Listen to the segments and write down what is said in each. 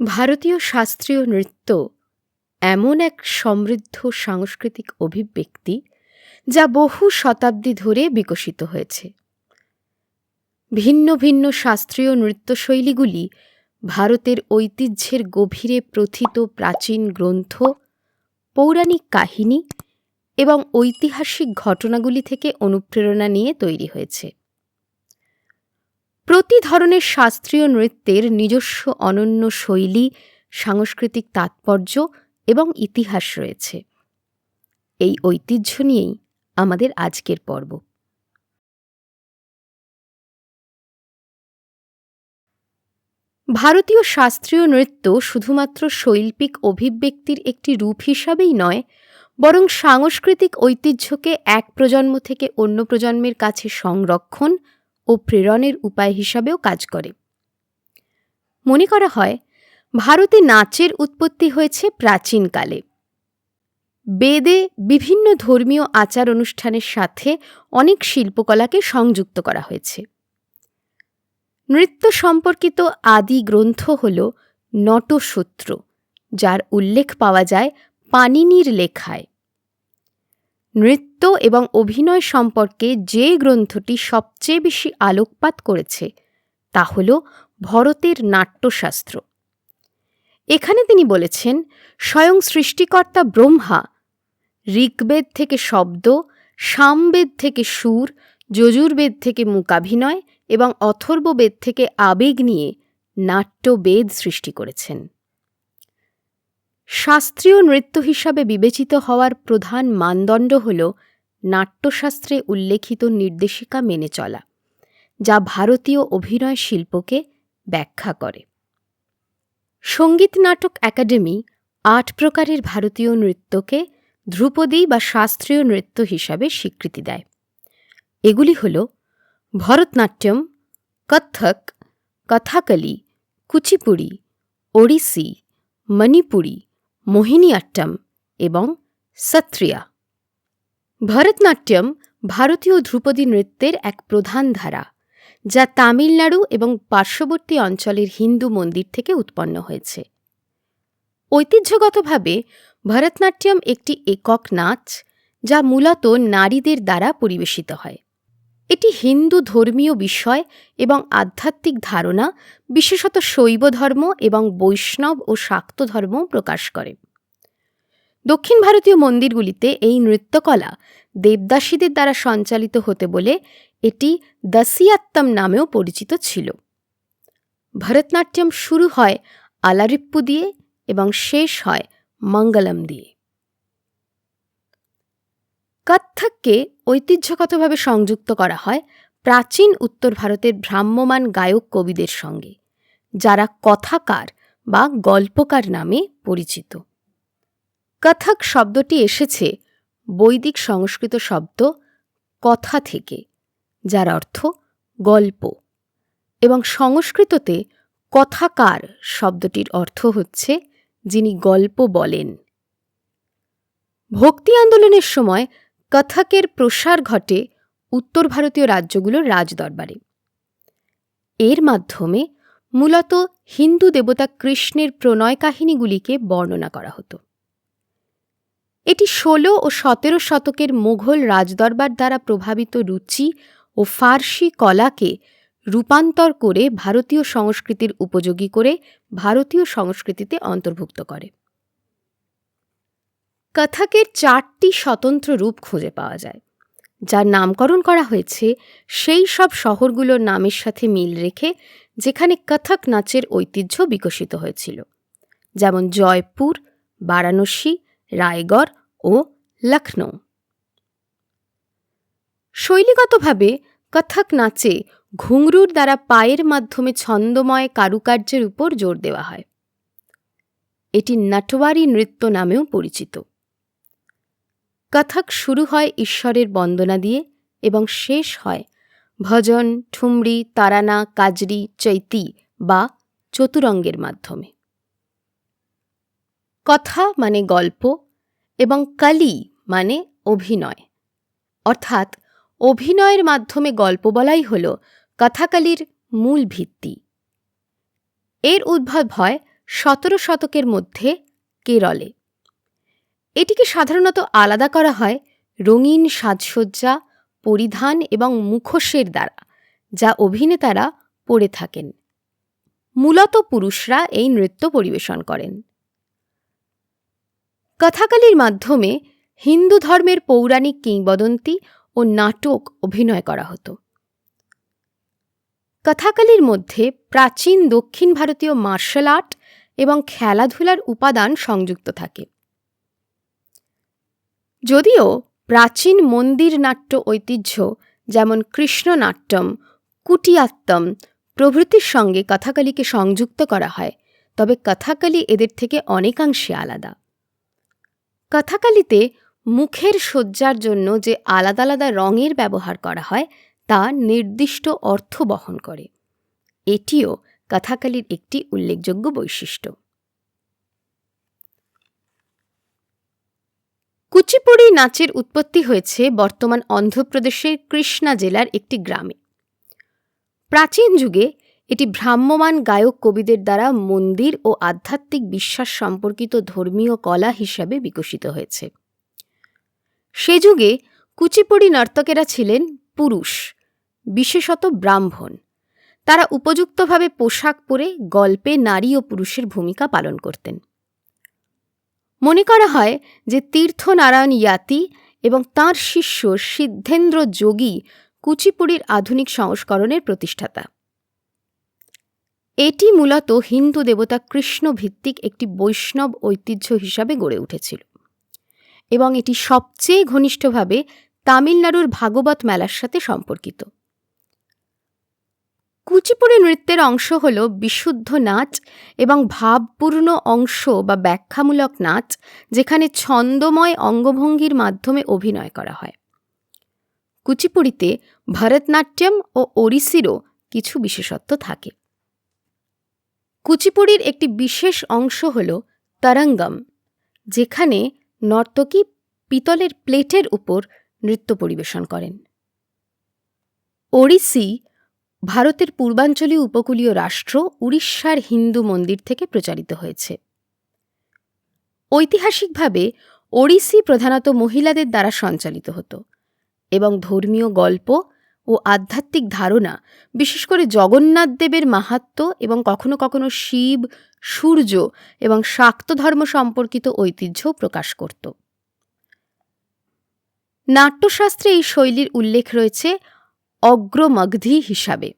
ভারতীয় শাস্ত্রীয় নৃত্য এমন এক সমৃদ্ধ সাংস্কৃতিক অভিব্যক্তি যা বহু শতাব্দী ধরে বিকশিত হয়েছে। ভিন্ন ভিন্ন শাস্ত্রীয় নৃত্যশৈলীগুলি ভারতের ঐতিহ্যের গভীরে প্রথিত প্রাচীন গ্রন্থ, পৌরাণিক কাহিনী এবং ঐতিহাসিক ঘটনাগুলি থেকে অনুপ্রেরণা নিয়ে তৈরি হয়েছে। প্রতি ধরনের শাস্ত্রীয় নৃত্যের নিজস্ব অনন্য শৈলী, সাংস্কৃতিক তাৎপর্য এবং ইতিহাস রয়েছে। এই ঐতিহ্য নিয়েই আমাদের আজকের পর্ব। ভারতীয় শাস্ত্রীয় নৃত্য শুধুমাত্র শৈল্পিক অভিব্যক্তির একটি রূপ হিসাবেই নয়, বরং সাংস্কৃতিক ঐতিহ্যকে এক প্রজন্ম থেকে অন্য প্রজন্মের কাছে সংরক্ষণ ও প্রেরণের উপায় হিসাবেও কাজ করে। মনে করা হয়, ভারতে নাচের উৎপত্তি হয়েছে প্রাচীনকালে। বেদে বিভিন্ন ধর্মীয় আচার অনুষ্ঠানের সাথে অনেক শিল্পকলাকে সংযুক্ত করা হয়েছে। নৃত্য সম্পর্কিত আদি গ্রন্থ হল নটসূত্র যার উল্লেখ পাওয়া যায় পানিনির লেখায়। নৃত্য এবং অভিনয় সম্পর্কে যে গ্রন্থটি সবচেয়ে বেশি আলোকপাত করেছে, তা হল ভরতের নাট্যশাস্ত্র। এখানে তিনি বলেছেন, স্বয়ং সৃষ্টিকর্তা ব্রহ্মা, ঋগ্বেদ থেকে শব্দ, সামবেদ থেকে সুর, যজুর্বেদ থেকে মূকাভিনয় এবং অথর্ববেদ থেকে আবেগ নিয়ে নাট্যবেদ সৃষ্টি করেছেন। শাস্ত্রীয় নৃত্য হিসাবে বিবেচিত হওয়ার প্রধান মানদণ্ড হল নাট্যশাস্ত্রে উল্লেখিত নির্দেশিকা মেনে চলা, যা ভারতীয় অভিনয় শিল্পকে ব্যাখ্যা করে। সংগীত নাটক একাডেমি আট প্রকারের ভারতীয় নৃত্যকে ধ্রুপদী বা শাস্ত্রীয় নৃত্য হিসাবে স্বীকৃতি দেয়। এগুলি হল ভরতনাট্যম কত্থক কথাকলি, কুচিপুড়ি, ওড়িশি, মণিপুরী মোহিনীআট্টম এবং সত্রিয়া। ভরতনাট্যম ভারতীয় ধ্রুপদী নৃত্যের এক প্রধান ধারা, যা তামিলনাড়ু এবং পার্শ্ববর্তী অঞ্চলের হিন্দু মন্দির থেকে উৎপন্ন হয়েছে। ঐতিহ্যগতভাবে ভরতনাট্যম একটি একক নাচ, যা মূলত নারীদের দ্বারা পরিবেশিত হয়। এটি হিন্দু ধর্মীয় বিষয় এবং আধ্যাত্মিক ধারণা, বিশেষত শৈব ধর্ম এবং বৈষ্ণব ও শাক্ত ধর্ম প্রকাশ করে। দক্ষিণ ভারতীয় মন্দিরগুলিতে এই নৃত্যকলা দেবদাসীদের দ্বারা সঞ্চালিত হতে বলে এটি দাসিয়াত্তম নামেও পরিচিত ছিল। ভরতনাট্যম শুরু হয় আলারিপ্পু দিয়ে এবং শেষ হয় মঙ্গলম দিয়ে। কত্থককে ঐতিহ্যগতভাবে সংযুক্ত করা হয় প্রাচীন উত্তর ভারতের ভ্রাম্যমান গায়ক কবিদের সঙ্গে, যারা কথাকার বা গল্পকার নামে পরিচিত। কথক শব্দটি এসেছে বৈদিক সংস্কৃত শব্দ কথা থেকে, যার অর্থ গল্প, এবং সংস্কৃততে কথাকার শব্দটির অর্থ হচ্ছে যিনি গল্প বলেন। ভক্তি আন্দোলনের সময় কথকের প্রসার ঘটে উত্তর ভারতীয় রাজ্যগুলোর রাজদরবারে। এর মাধ্যমে মূলত হিন্দু দেবতা কৃষ্ণের প্রণয় কাহিনীগুলিকে বর্ণনা করা হতো। এটি ষোলো ও সতেরো শতকের মুঘল রাজদরবার দ্বারা প্রভাবিত রুচি ও ফার্সি কলাকে রূপান্তর করে ভারতীয় সংস্কৃতির উপযোগী করে ভারতীয় সংস্কৃতিতে অন্তর্ভুক্ত করে। কথকের চারটি স্বতন্ত্র রূপ খুঁজে পাওয়া যায়। যার নামকরণ করা হয়েছে, সেই সব শহরগুলোর নামের সাথে মিল রেখে যেখানে কথক নাচের ঐতিহ্য বিকশিত হয়েছিল। যেমন জয়পুর, বারাণসী, রায়গড় ও লখনৌ শৈলীগতভাবে কথক নাচে ঘুঙরুর দ্বারা পায়ের মাধ্যমে ছন্দময় কারুকার্যের উপর জোর দেওয়া হয়। এটি নাটওয়ারি নৃত্য নামেও পরিচিত। কথক শুরু হয় ঈশ্বরের বন্দনা দিয়ে এবং শেষ হয় ভজন, ঠুমরি, তারানা, কাজরি, চৈতি বা চতুরঙ্গের মাধ্যমে। কথা মানে গল্প এবং কালি মানে অভিনয়। অর্থাৎ অভিনয়ের মাধ্যমে গল্প বলাই হল কথাকালির মূল ভিত্তি। এর উদ্ভব হয় সতেরো শতকের মধ্যে কেরলে। এটিকে সাধারণত আলাদা করা হয় রঙিন সাজসজ্জা, পরিধান এবং মুখোশের দ্বারা, যা অভিনেতারা পরে থাকেন। মূলত পুরুষরা এই নৃত্য পরিবেশন করেন। কথাকালির মাধ্যমে হিন্দু ধর্মের পৌরাণিক কিংবদন্তি ও নাটক অভিনয় করা হতো। কথাকালির মধ্যে প্রাচীন দক্ষিণ ভারতীয় মার্শাল আর্ট এবং খেলাধুলার উপাদান সংযুক্ত থাকে। যদিও প্রাচীন মন্দির নাট্য ঐতিহ্য, যেমন কৃষ্ণনাট্যম, কুটিয়াত্তম, প্রভৃতির সঙ্গে কথাকালিকে সংযুক্ত করা হয়, তবে কথাকালি এদের থেকে অনেকাংশে আলাদা। কথাকালিতে মুখের সজ্জার জন্য যে আলাদা আলাদা রঙের ব্যবহার করা হয়, তা নির্দিষ্ট অর্থ বহন করে। এটিও কথাকালির একটি উল্লেখযোগ্য বৈশিষ্ট্য। কুচিপুড়ি নাচের উৎপত্তি হয়েছে বর্তমান অন্ধ্রপ্রদেশের কৃষ্ণা জেলার একটি গ্রামে। প্রাচীন যুগে এটি ভ্রাম্যমান গায়ক কবিদের দ্বারা মন্দির ও আধ্যাত্মিক বিশ্বাস সম্পর্কিত ধর্মীয় কলা হিসাবে বিকশিত হয়েছে। সে যুগে কুচিপুড়ি নর্তকেরা ছিলেন পুরুষ, বিশেষত ব্রাহ্মণ। তারা উপযুক্তভাবে পোশাক পরে গল্পে নারী ও পুরুষের ভূমিকা পালন করতেন। মনে করা হয় যে তীর্থনারায়ণ ইয়াতি এবং তাঁর শিষ্য সিদ্ধেন্দ্র যোগী কুচিপুড়ির আধুনিক সংস্করণের প্রতিষ্ঠাতা। এটি মূলত হিন্দু দেবতা কৃষ্ণ ভিত্তিক একটি বৈষ্ণব ঐতিহ্য হিসাবে গড়ে উঠেছিল এবং এটি সবচেয়ে ঘনিষ্ঠভাবে তামিলনাড়ুর ভাগবত মেলার সাথে সম্পর্কিত। কুচিপুড়ি নৃত্যের অংশ হল বিশুদ্ধ নাচ এবং ভাবপূর্ণ অংশ বা ব্যাখ্যামূলক নাচ, যেখানে ছন্দময় অঙ্গভঙ্গির মাধ্যমে অভিনয় করা হয়। কুচিপুড়িতে ভরতনাট্যম ও ওড়িশিরও কিছু বিশেষত্ব থাকে। কুচিপুড়ির একটি বিশেষ অংশ হল তরঙ্গম, যেখানে নর্তকী পিতলের প্লেটের উপর নৃত্য পরিবেশন করেন। ওড়িশি ভারতের পূর্বাঞ্চলীয় উপকূলীয় রাষ্ট্র উড়িষ্যার হিন্দু মন্দির থেকে প্রচারিত হয়েছে। ঐতিহাসিকভাবে ওড়িশি প্রধানত মহিলাদের দ্বারা সঞ্চালিত হতো এবং ধর্মীয় গল্প ও আধ্যাত্মিক ধারণা, বিশেষ করে জগন্নাথ দেবের মাহাত্ম এবং কখনো কখনো শিব, সূর্য এবং শাক্ত ধর্ম সম্পর্কিত ঐতিহ্য প্রকাশ করত। নাট্যশাস্ত্রে এই শৈলীর উল্লেখ রয়েছে অগ্রমগ্ধি হিসাবে।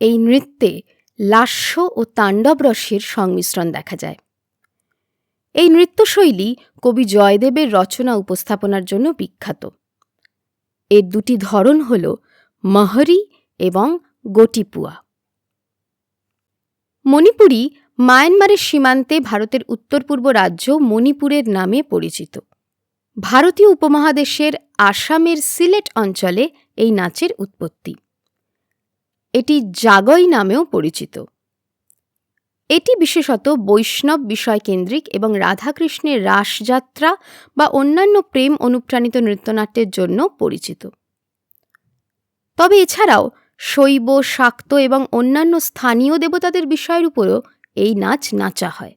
এই নৃত্যে লাস্য ও তাণ্ডব রসের সংমিশ্রণ দেখা যায়। এই নৃত্যশৈলী কবি জয়দেবের রচনা উপস্থাপনার জন্য বিখ্যাত। এর দুটি ধরন হল মহরি এবং গটিপুয়া। মণিপুরী মায়ানমারের সীমান্তে ভারতের উত্তর পূর্ব রাজ্য মণিপুরের নামে পরিচিত। ভারতীয় উপমহাদেশের আসামের সিলেট অঞ্চলে এই নাচের উৎপত্তি। এটি জাগই নামেও পরিচিত। এটি বিশেষত বৈষ্ণব বিষয়কেন্দ্রিক এবং রাধাকৃষ্ণের রাসযাত্রা বা অন্যান্য প্রেম অনুপ্রাণিত নৃত্যনাট্যের জন্য পরিচিত। তবে এছাড়াও শৈব, শাক্ত এবং অন্যান্য স্থানীয় দেবতাদের বিষয়ের উপরও এই নাচ নাচা হয়।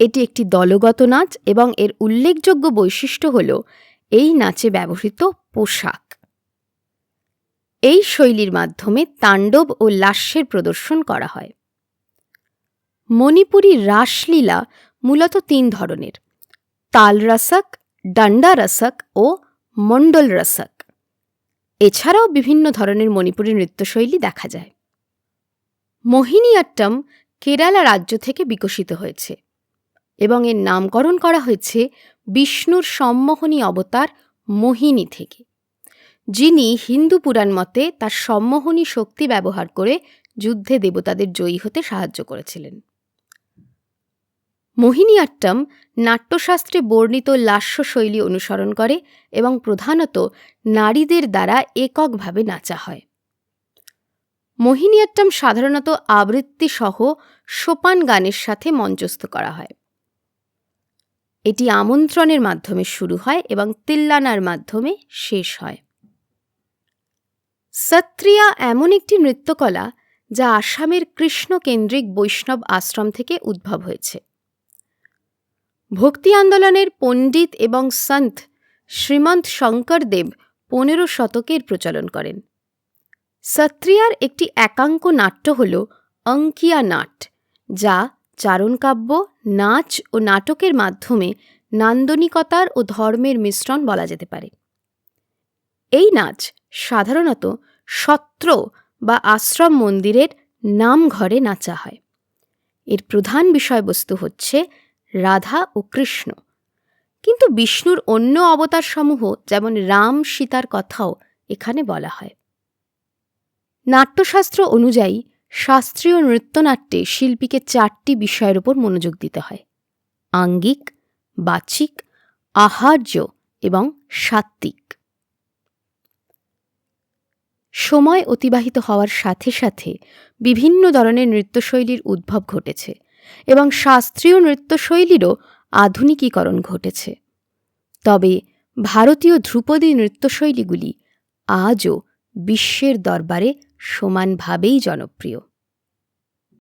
এটি একটি দলগত নাচ এবং এর উল্লেখযোগ্য বৈশিষ্ট্য হল এই নাচে ব্যবহৃত পোশাক। এই শৈলীর মাধ্যমে তাণ্ডব ও লাস্যের প্রদর্শন করা হয়। মণিপুরী রাসলীলা মূলত তিন ধরনের তাল রসক ডান্ডা রসক ও মণ্ডল রসক এছাড়াও বিভিন্ন ধরনের মণিপুরী নৃত্যশৈলী দেখা যায়। মোহিনীয়াট্টম কেরালা রাজ্য থেকে বিকশিত হয়েছে। এবং এর নামকরণ করা হয়েছে বিষ্ণুর সম্মোহনী অবতার মোহিনী থেকে, যিনি হিন্দু পুরাণ মতে তার সম্মোহনী শক্তি ব্যবহার করে যুদ্ধে দেবতাদের জয়ী হতে সাহায্য করেছিলেন। মোহিনীয়াট্টম নাট্যশাস্ত্রে বর্ণিত লাস্য শৈলী অনুসরণ করে এবং প্রধানত নারীদের দ্বারা এককভাবে নাচা হয়। মোহিনীয়াট্টম সাধারণত আবৃত্তি সহ সোপান গানের সাথে মঞ্চস্থ করা হয়। এটি আমন্ত্রণের মাধ্যমে শুরু হয় এবং তিল্লানার মাধ্যমে শেষ হয়। সত্রিয়া এমন একটি নৃত্যকলা যা আসামের কৃষ্ণকেন্দ্রিক বৈষ্ণব আশ্রম থেকে উদ্ভব হয়েছে। ভক্তি আন্দোলনের পণ্ডিত এবং সন্ত শ্রীমন্ত শঙ্করদেব পনেরো শতকের প্রচলন করেন। সত্রিয়ার একটি একাঙ্ক নাট্য হল অঙ্কিয়া নাট, যা চারণকাব্য, নাচ ও নাটকের মাধ্যমে নান্দনিকতার ও ধর্মের মিশ্রণ বলা যেতে পারে। এই নাচ সাধারণত সত্র বা আশ্রম মন্দিরের নাম ঘরে নাচা হয়। এর প্রধান বিষয়বস্তু হচ্ছে রাধা ও কৃষ্ণ। কিন্তু বিষ্ণুর অন্য অবতারসমূহ, যেমন রাম সীতার কথাও এখানে বলা হয়। নাট্যশাস্ত্র অনুযায়ী শাস্ত্রীয় নৃত্যনাট্যে শিল্পীকে চারটি বিষয়ের উপর মনোযোগ দিতে হয়। আঙ্গিক, বাচিক, আহার্য এবং সাত্ত্বিক। সময় অতিবাহিত হওয়ার সাথে সাথে বিভিন্ন ধরনের নৃত্যশৈলীর উদ্ভব ঘটেছে এবং শাস্ত্রীয় নৃত্যশৈলীরও আধুনিকীকরণ ঘটেছে। তবে ভারতীয় ধ্রুপদী নৃত্যশৈলীগুলি আজও বিশ্বের দরবারে সমানভাবেই জনপ্রিয়।